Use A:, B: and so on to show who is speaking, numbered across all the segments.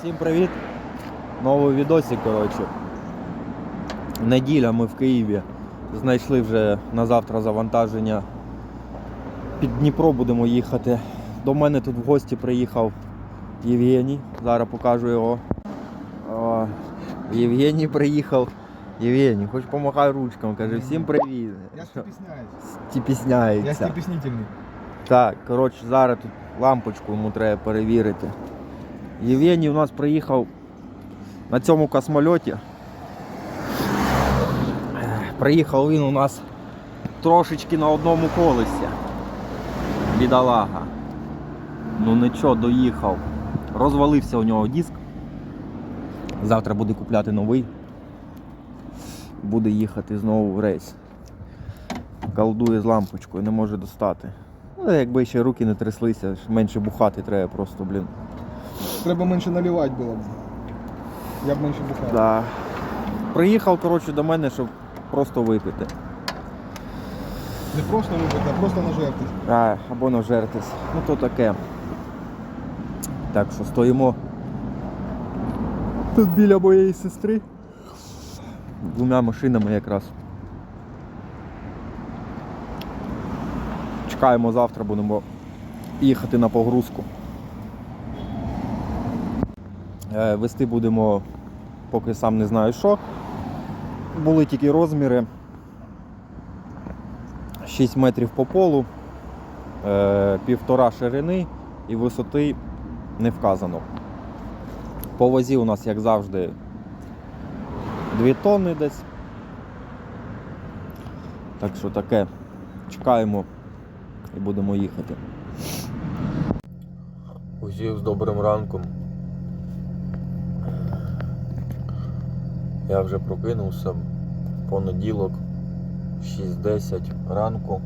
A: Всім привіт! Новий відосик, коротше. Неділя ми в Києві. Знайшли вже на завтра завантаження. Під Дніпро будемо їхати. До мене тут в гості приїхав Євгеній. Зараз покажу його. О, Євгеній приїхав. Євгеній, хоч помахай ручками, каже, всім привіт.
B: Я степесняюсь. Я
A: Стіпісняється. Так, коротше, зараз тут лампочку йому треба перевірити. Євгеній у нас приїхав на цьому космольоті. Приїхав він у нас трошечки на одному колесі. Бідолага. Ну нічого, доїхав. Розвалився у нього диск. Завтра буде купляти новий. Буде їхати знову в рейс. Колдує з лампочкою, не може достати. Ну, якби ще руки не тряслися, менше бухати треба просто, блін.
B: Треба менше наливати було б. Я б менше бухав.
A: Да. Приїхав, коротше, до мене, щоб просто випити.
B: Не просто випити, а просто нажертись.
A: А, або нажертись. Ну то таке. Так що стоїмо тут біля моєї сестри. Двома машинами якраз. Чекаємо завтра, будемо їхати на погрузку. Е, Вести будемо, поки сам не знаю що. Були тільки розміри. 6 метрів по полу, е, півтора ширини і висоти не вказано. По вазі у нас, як завжди, 2 тонни десь. Так що таке. Чекаємо і будемо їхати. Усіх з добрим ранком. Я вже прокинувся. Понеділок. 6.10 ранку.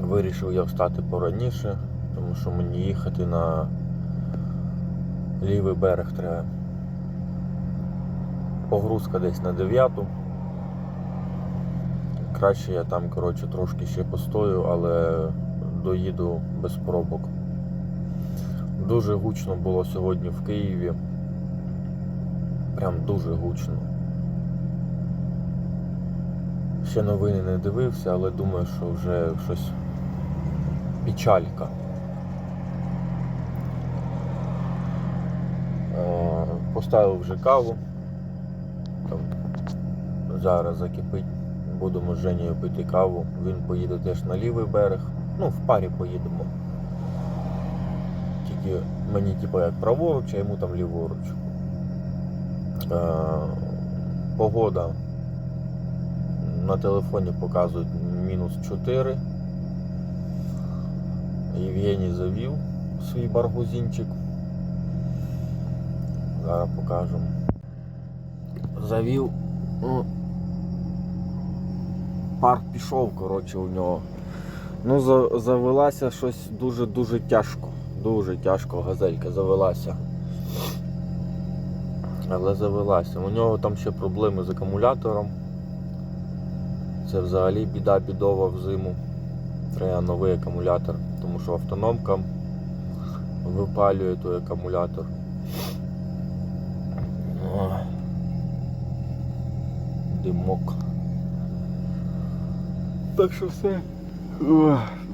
A: Вирішив я встати пораніше, тому що мені їхати на лівий берег треба. Погрузка десь на 9. Краще я там коротше, трошки ще постою, але доїду без пробок. Дуже гучно було сьогодні в Києві. Прям дуже гучно. Ще новини не дивився, але думаю, що вже щось печалька. Е, Поставив вже каву. Там зараз закипить. Будемо з Женєю пити каву. Він поїде теж на лівий берег. Ну, в парі поїдемо. Тільки мені типу як праворуч, а йому там ліворуч. Е, Погода на телефоні показують мінус 4. Євгеній завів свій баргузинчик. Зараз покажемо. Завів. Ну, пар пішов, коротше, у нього. Ну, завелася щось дуже-дуже тяжко. Дуже тяжко газелька завелася. Але завелася. У нього там ще проблеми з акумулятором. Це взагалі біда бідова в зиму. Треба новий акумулятор, тому що автономка випалює той акумулятор. Димок. Так що все.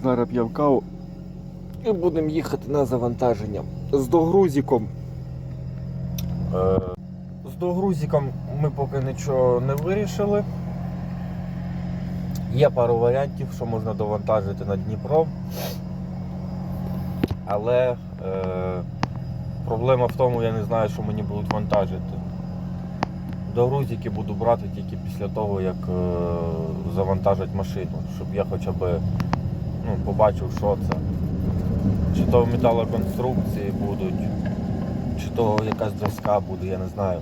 A: Зараз п'ємо каву. І будемо їхати на завантаження. З догрузиком. Е, з догрузиком ми поки нічого не вирішили. Є пару варіантів, що можна довантажити на Дніпро. Але е, проблема в тому, я не знаю, що мені будуть вантажити. Догрузики буду брати тільки після того, як е, завантажать машину, щоб я хоча б ну, побачив, що це. Чи то металоконструкції будуть, чи то якась доска буде, я не знаю.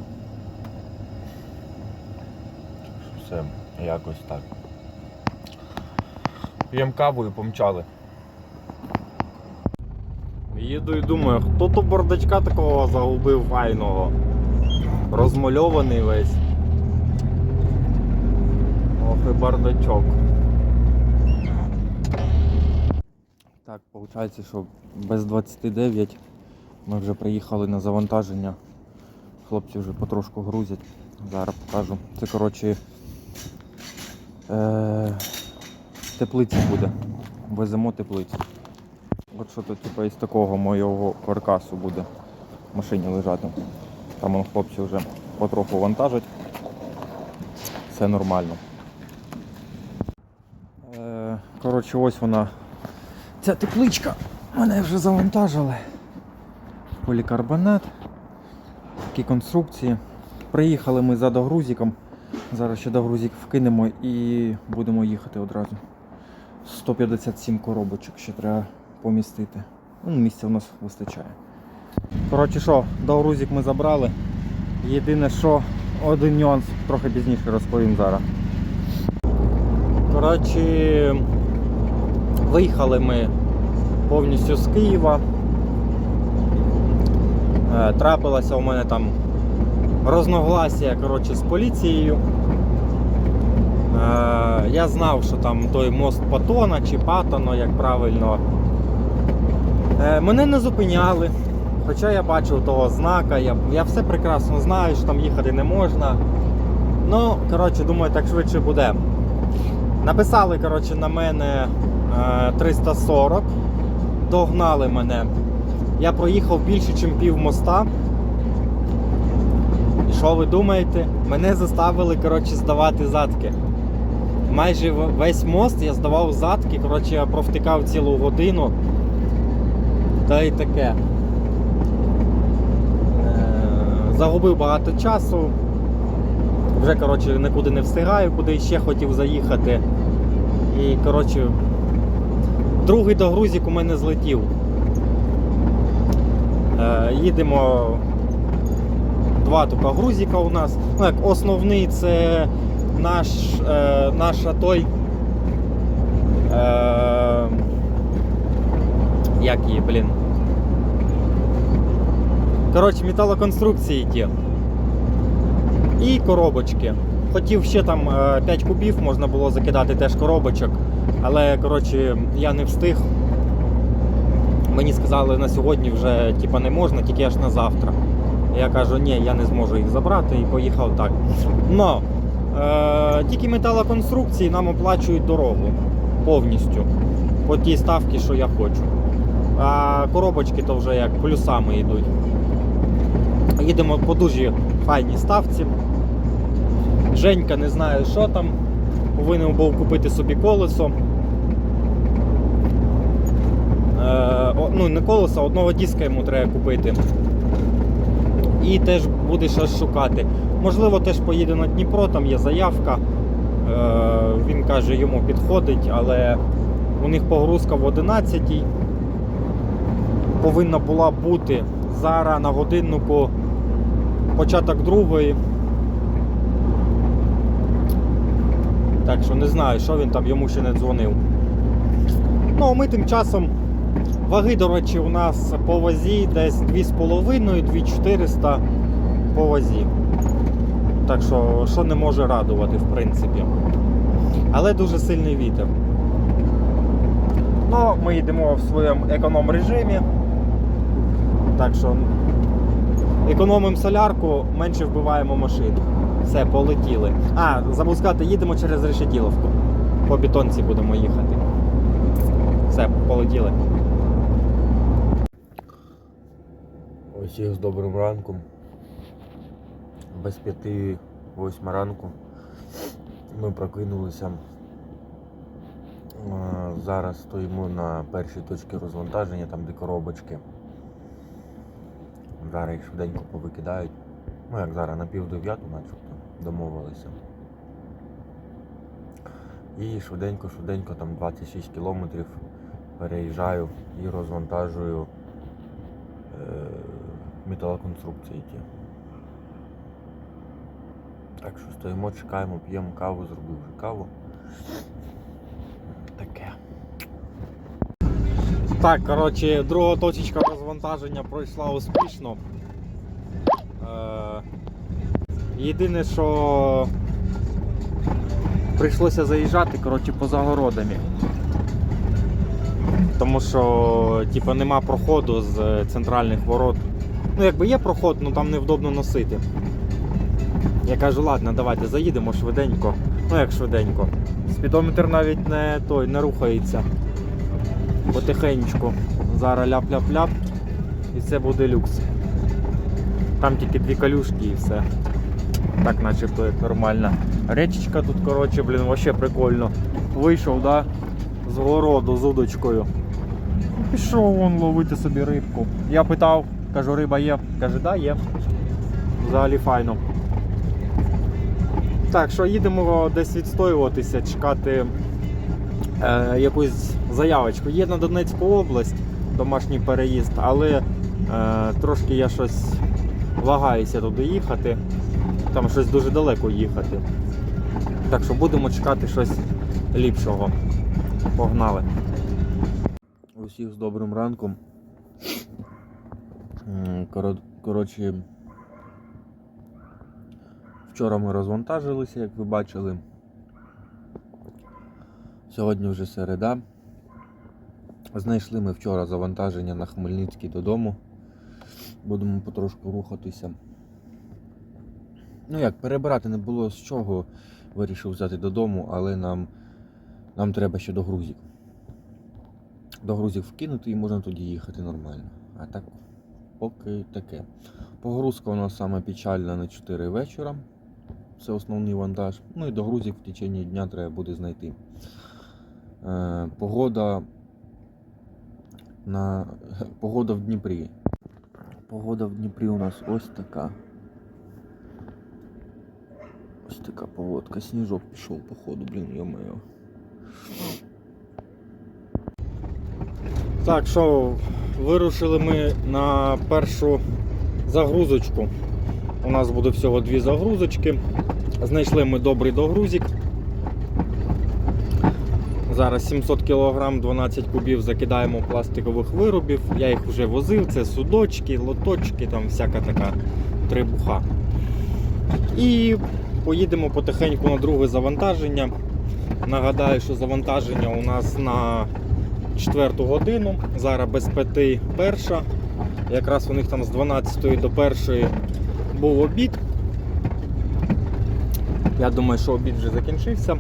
A: Все, якось так. П'ємо каву і помчали. Їду і думаю, хто то бардачка такого загубив файного. Розмальований весь. Ох і бардачок. Так, виходить, що без 29 Ми вже приїхали на завантаження. Хлопці вже потрошку грузять. Зараз покажу. Це коротше е- теплиці буде. Веземо теплицю. От що тут типу, із такого моєго каркасу буде в машині лежати. Там вон, хлопці вже потроху вантажать. Все нормально. Е, коротше, ось вона. Ця тепличка. Мене вже завантажили. Полікарбонат. Такі конструкції. Приїхали ми за догрузиком. Зараз ще догрузик вкинемо і будемо їхати одразу. 157 коробочок ще треба помістити. Ну, місця у нас вистачає. Коротше що, догрузик ми забрали. Єдине, що один нюанс, трохи пізніше розповім зараз. Коротше, виїхали ми повністю з Києва. Е, Трапилося у мене там розногласія коротше, з поліцією. Е, Я знав, що там той мост Патона чи Патоно, як правильно. Е, Мене не зупиняли. Хоча я бачив того знака, я, я все прекрасно знаю, що там їхати не можна. Ну, коротше, думаю, так швидше буде. Написали, коротше, на мене е, 340, догнали мене. Я проїхав більше, ніж пів моста. Що ви думаєте? Мене заставили коротше, здавати задки. Майже весь мост я здавав задки, коротше, я провтикав цілу годину. Та й таке. Е, Загубив багато часу. Вже коротше, нікуди не встигаю, куди ще хотів заїхати. І коротше, другий догрузик у мене злетів. Е, їдемо два тупа грузика у нас. Ну, як основний це наш, е, наша той. Е, як її, блін. Коротше, металоконструкції ті. І коробочки. Хотів ще там 5 кубів, можна було закидати теж коробочок. Але коротше, я не встиг. Мені сказали на сьогодні вже типа, не можна, тільки аж на завтра. Я кажу, ні, я не зможу їх забрати і поїхав так. Но е, тільки металоконструкції нам оплачують дорогу повністю по тій ставці, що я хочу. А коробочки то вже як плюсами йдуть. Їдемо по дуже файній ставці. Женька не знаю, що там. Повинен був купити собі колесо. Е, ну, не колесо, одного диска йому треба купити. І теж буде щось шукати. Можливо, теж поїде на Дніпро, там є заявка. Е, він каже, йому підходить, але у них погрузка в 11 повинна була бути зараз на годиннику початок другої. Так що не знаю, що він там йому ще не дзвонив. Ну, а ми тим часом. Ваги, до речі, у нас по вазі десь 2,5-2400 по вазі. Так що, що не може радувати, в принципі. Але дуже сильний вітер. Ну, ми йдемо в своєму економ режимі. Так що економимо солярку, менше вбиваємо машину. Все, полетіли. А, забув сказати, їдемо через Решетіловку. По бетонці будемо їхати. Все, полетіли. Усіх з добрим ранком. Без п'яти восьма ранку. Ми прокинулися. Зараз стоїмо на першій точці розвантаження, там де коробочки. Зараз їх швиденько повикидають. Ну як зараз на пів дев'яту начебто домовилися. І швиденько-швиденько там 26 кілометрів переїжджаю і розвантажую е, металоконструкції ті. Так що стоїмо, чекаємо, п'ємо каву, зробив вже каву. Таке. Так, коротше, друга точечка розвантаження пройшла успішно. Е, єдине, що прийшлося заїжджати коротше, поза городами. Тому що типу, нема проходу з центральних ворот. Ну, якби є проход, ну там невдобно носити. Я кажу, ладно, давайте заїдемо швиденько. Ну як швиденько. Спідометр навіть не той не рухається. Потихеньку. Зараз ляп-ляп-ляп. І це буде люкс. Там тільки дві калюшки і все. Так начебто як нормально. Речечка тут, коротше, блін, вообще прикольно. Вийшов, да? З городу з удочкою. Пішов вон ловити собі рибку. Я питав, кажу, риба є. Каже, да, є. Взагалі файно. Так, що їдемо десь відстоюватися, чекати е, якусь заявочку. Є на Донецьку область домашній переїзд, але е, трошки я щось вагаюся туди їхати. Там щось дуже далеко їхати. Так що будемо чекати щось ліпшого. Погнали. Усіх з добрим ранком. Коротше, вчора ми розвантажилися, як ви бачили. Сьогодні вже середа. Знайшли ми вчора завантаження на Хмельницький додому. Будемо потрошку рухатися. Ну як, перебирати не було з чого. Вирішив взяти додому, але нам, нам треба ще до грузів. До грузів вкинути і можна тоді їхати нормально. А так поки таке. Погрузка у нас саме печальна на 4 вечора. Це основний вантаж. Ну і до грузів в течение дня треба буде знайти. Е, погода на погода в Дніпрі. Погода в Дніпрі у нас ось така. Ось така погодка. Сніжок пішов, походу, блін, йо-моє. Так, що, вирушили ми на першу загрузочку. У нас буде всього дві загрузочки. Знайшли ми добрий догрузик. Зараз 700 кг 12 кубів закидаємо пластикових виробів. Я їх вже возив, це судочки, лоточки, там всяка така трибуха. І поїдемо потихеньку на друге завантаження. Нагадаю, що завантаження у нас на 4 годину. Зараз без п'яти перша. Якраз у них там з 12 до 1 був обід. Я думаю, що обід вже закінчився.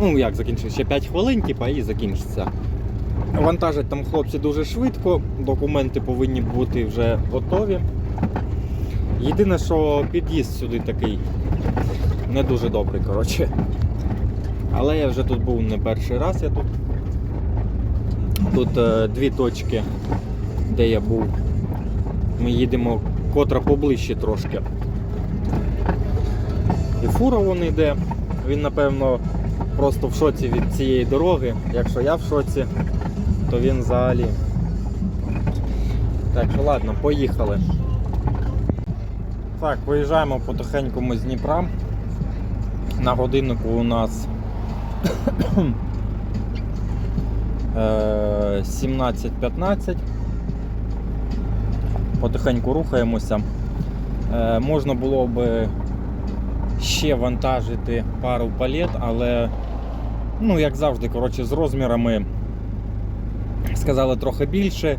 A: Ну, як закінчився? Ще 5 хвилин, типа, і закінчиться. Вантажать там хлопці дуже швидко, документи повинні бути вже готові. Єдине, що під'їзд сюди такий не дуже добрий, коротше. Але я вже тут був не перший раз я тут. Тут е, дві точки, де я був. Ми їдемо котра поближче трошки. І фура вон йде. Він, напевно, просто в шоці від цієї дороги. Якщо я в шоці, то він взагалі. Так ладно, поїхали. Так, виїжджаємо потихеньку ми з Дніпра. На годиннику у нас 17.15. Потихеньку рухаємося. Е, Можна було би ще вантажити пару палет, але, ну, як завжди, коротше, з розмірами сказали трохи більше. Е,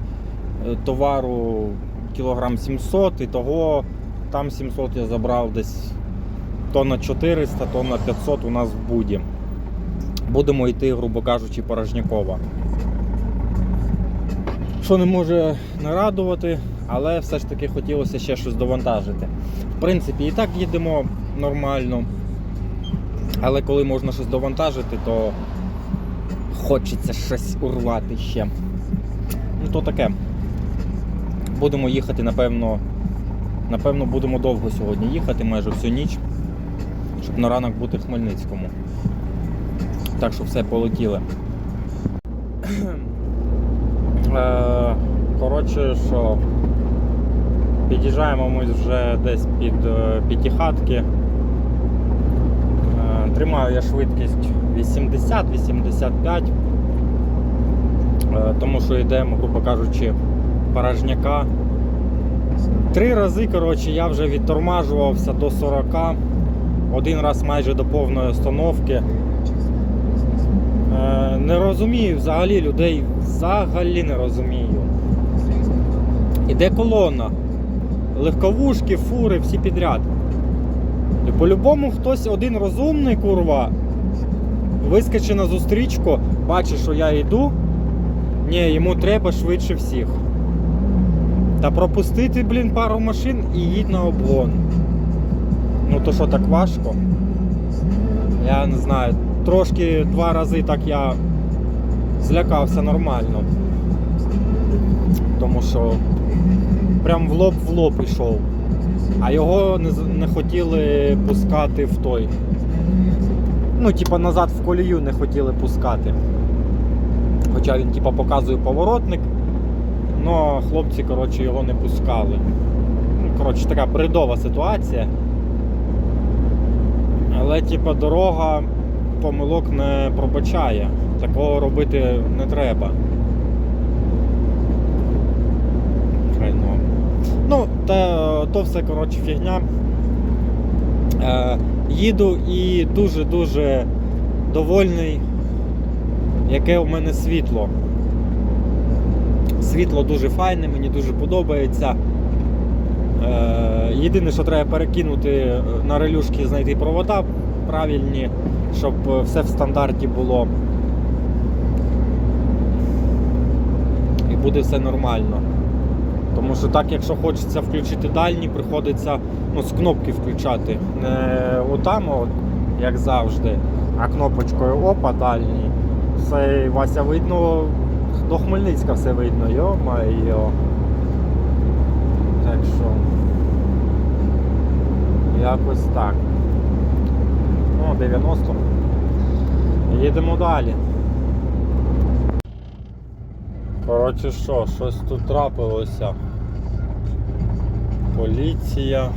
A: Товару кілограм 700 і того там 700 я забрав десь тонна 400, тонна 500 у нас в буді. Будемо йти, грубо кажучи, порожнякова. Що не може не радувати, але все ж таки хотілося ще щось довантажити. В принципі, і так їдемо нормально. Але коли можна щось довантажити, то хочеться щось урвати ще. Ну то таке. Будемо їхати, напевно. Напевно, будемо довго сьогодні їхати, майже всю ніч, щоб на ранок бути в Хмельницькому. Так що все полетіли. Е, Коротше, що під'їжджаємо ми вже десь під е, п'ятихатки. Е, Тримаю я швидкість 80-85, е, тому що йдемо, грубо кажучи, порожняка. Три рази, коротше, я вже відтормажувався до 40. Один раз майже до повної остановки. Е, не розумію взагалі людей, взагалі не розумію. Іде колона. Легковушки, фури, всі підряд. По-любому хтось один розумний, курва, вискочить на зустрічку, бачить, що я йду. Ні, йому треба швидше всіх. Та пропустити, блін, пару машин і їдь на обгон. Ну то що так важко? Я не знаю. Трошки два рази так я злякався нормально. Тому що прям в лоб в лоб ішов. А його не, не хотіли пускати в той. Ну, типа назад в колію не хотіли пускати. Хоча він типа показує поворотник. Ну, хлопці, коротше, його не пускали. Ну, коротше, така бредова ситуація. Але, типа, дорога помилок не пробачає. Такого робити не треба. Храйно. Ну, та, то все, коротше, фігня. Е, їду і дуже-дуже довольний, яке у мене світло. Світло дуже файне, мені дуже подобається. Е, єдине, що треба перекинути е, на релюшки, знайти провода правильні, щоб е, все в стандарті було. І буде все нормально. Тому що так, якщо хочеться включити дальні, приходиться ну, з кнопки включати. Не отам, от, як завжди, а кнопочкою опа, дальній. Все Вася видно, до Хмельницька все видно, йо-майо. Так що. Якось так. О, 90. Їдемо далі. Коротше що, щось тут трапилося. Поліція.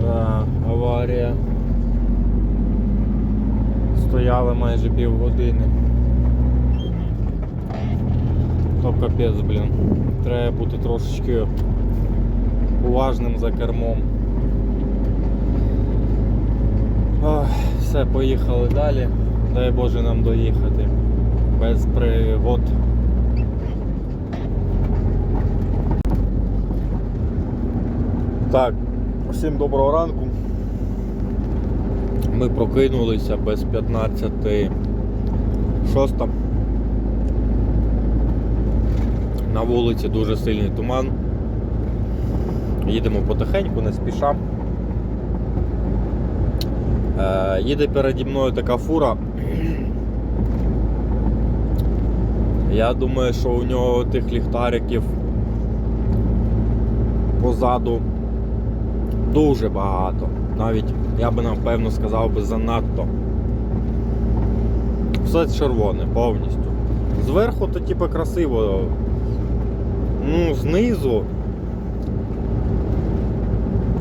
A: Да, аварія. Стояли майже півгодини. То капець, блін. Треба бути трошечки уважним за кермом. Ох, все, поїхали далі. Дай Боже нам доїхати. Без пригод. Так, всім доброго ранку. Ми прокинулися без 15 шоста. На вулиці дуже сильний туман. Їдемо потихеньку, не спіша. Е, їде переді мною така фура. Я думаю, що у нього тих ліхтариків позаду дуже багато. Навіть я би напевно сказав би занадто. Все червоне повністю. Зверху то типу красиво. Ну, знизу.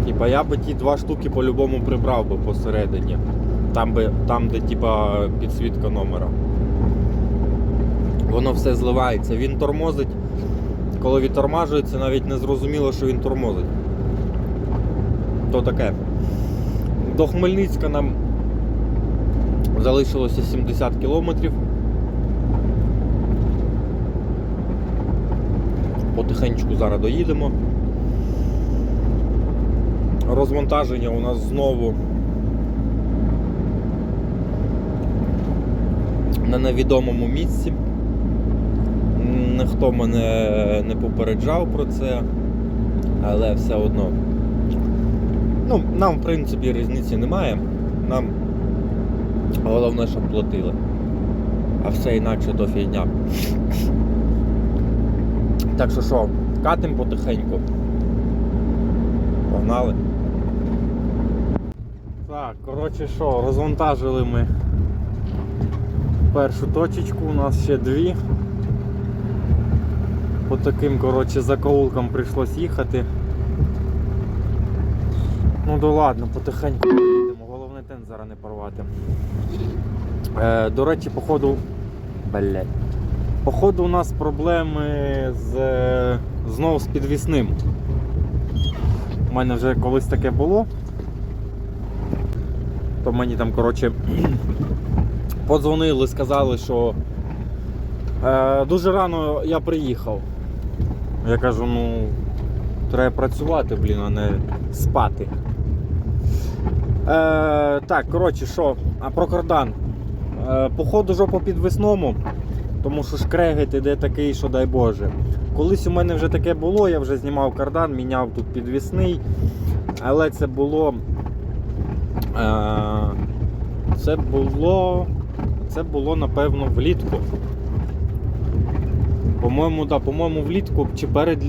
A: Типа я би ті два штуки по-любому прибрав би посередині. Там, би, там де типа підсвітка номера. Воно все зливається. Він тормозить. Коли відтормажується, навіть не зрозуміло, що він тормозить. То таке. До Хмельницька нам залишилося 70 кілометрів. Потихеньку зараз доїдемо. Розвантаження у нас знову на невідомому місці. Ніхто мене не попереджав про це, але все одно. Ну, нам, в принципі, різниці немає. Нам головне, щоб платили. А все інакше то фігня. Так що що, катим потихеньку. Погнали. Так, коротше що, розвантажили ми першу точечку, у нас ще дві. По таким коротше, закоулкам прийшлось їхати. Ну да ладно, потихеньку їдемо, головне тен зараз не порвати. Е, до речі, походу. Блять. Походу, у нас проблеми з знову з підвісним. У мене вже колись таке було. То мені там, коротше, подзвонили, сказали, що е, дуже рано я приїхав. Я кажу, ну, треба працювати, блін, а не спати. Е, так, коротше, що, а про кардан. Е, походу жопа підвесному, тому що шкрегет іде такий, що дай Боже. Колись у мене вже таке було, я вже знімав кардан, міняв тут підвісний, але це було. Е, це було. Це було напевно влітку. По-моєму, да, по-моєму, влітку чи перед.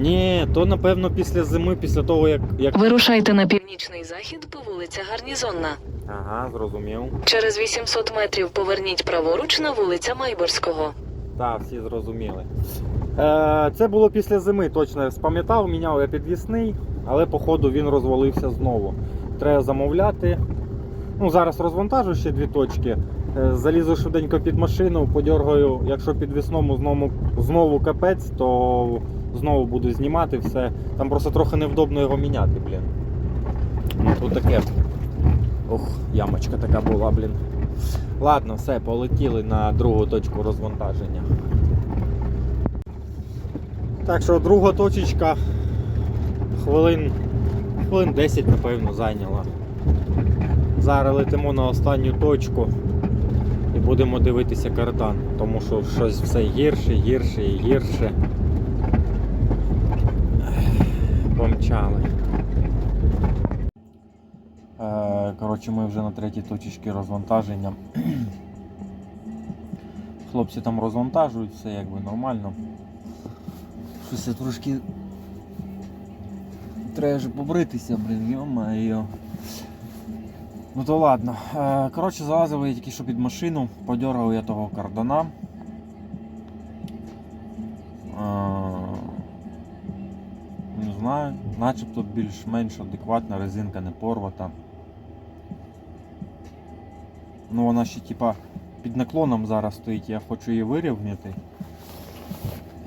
A: Ні, то напевно після зими, після того, як. як...
C: Вирушайте на північний захід по вулиця Гарнізонна.
A: Ага, зрозумів.
C: Через 800 метрів поверніть праворуч на вулиця Майборського.
A: Так, всі зрозуміли. Е, це було після зими, точно спам'ятав, міняв я підвісний, але походу він розвалився знову. Треба замовляти. Ну, зараз розвантажу ще дві точки. Е, залізу швиденько під машину, подергаю, якщо підвісному знову, знову капець, то знову буду знімати все. Там просто трохи невдобно його міняти, блін. Ну, тут таке. Ох, ямочка така була, блін. Ладно, все, полетіли на другу точку розвантаження. Так що друга точечка хвилин, хвилин 10, напевно, зайняла. Зараз летимо на останню точку і будемо дивитися кардан, тому що щось все гірше, гірше і гірше. Помчали. Е, Коротше, ми вже на третій точці розвантаження. Хлопці там розвантажують, все якби нормально. Щось я трошки. Треба ж побритися, блін, йо-моє. Ну то ладно. Е, Коротше, залазив я тільки що під машину, подергав я того кардана. Знаю, начебто більш-менш адекватна, резинка не порвата. Ну вона ще типа під наклоном зараз стоїть, я хочу її вирівняти.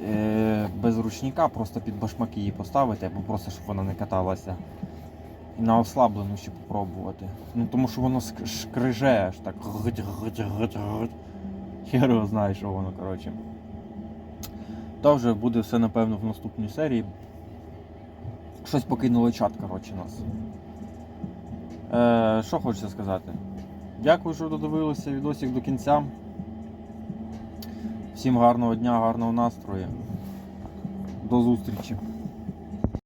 A: Е, без ручника, просто під башмаки її поставити, або просто щоб вона не каталася. І на ослаблену ще попробувати. Ну тому що воно шкриже аж так. Хер його знає, що воно, коротше. То вже буде все, напевно, в наступній серії. Щось покинуло чат, коротше, нас. Е, що хочеться сказати? Дякую, що додивилися відосик до кінця. Всім гарного дня, гарного настрою. До зустрічі.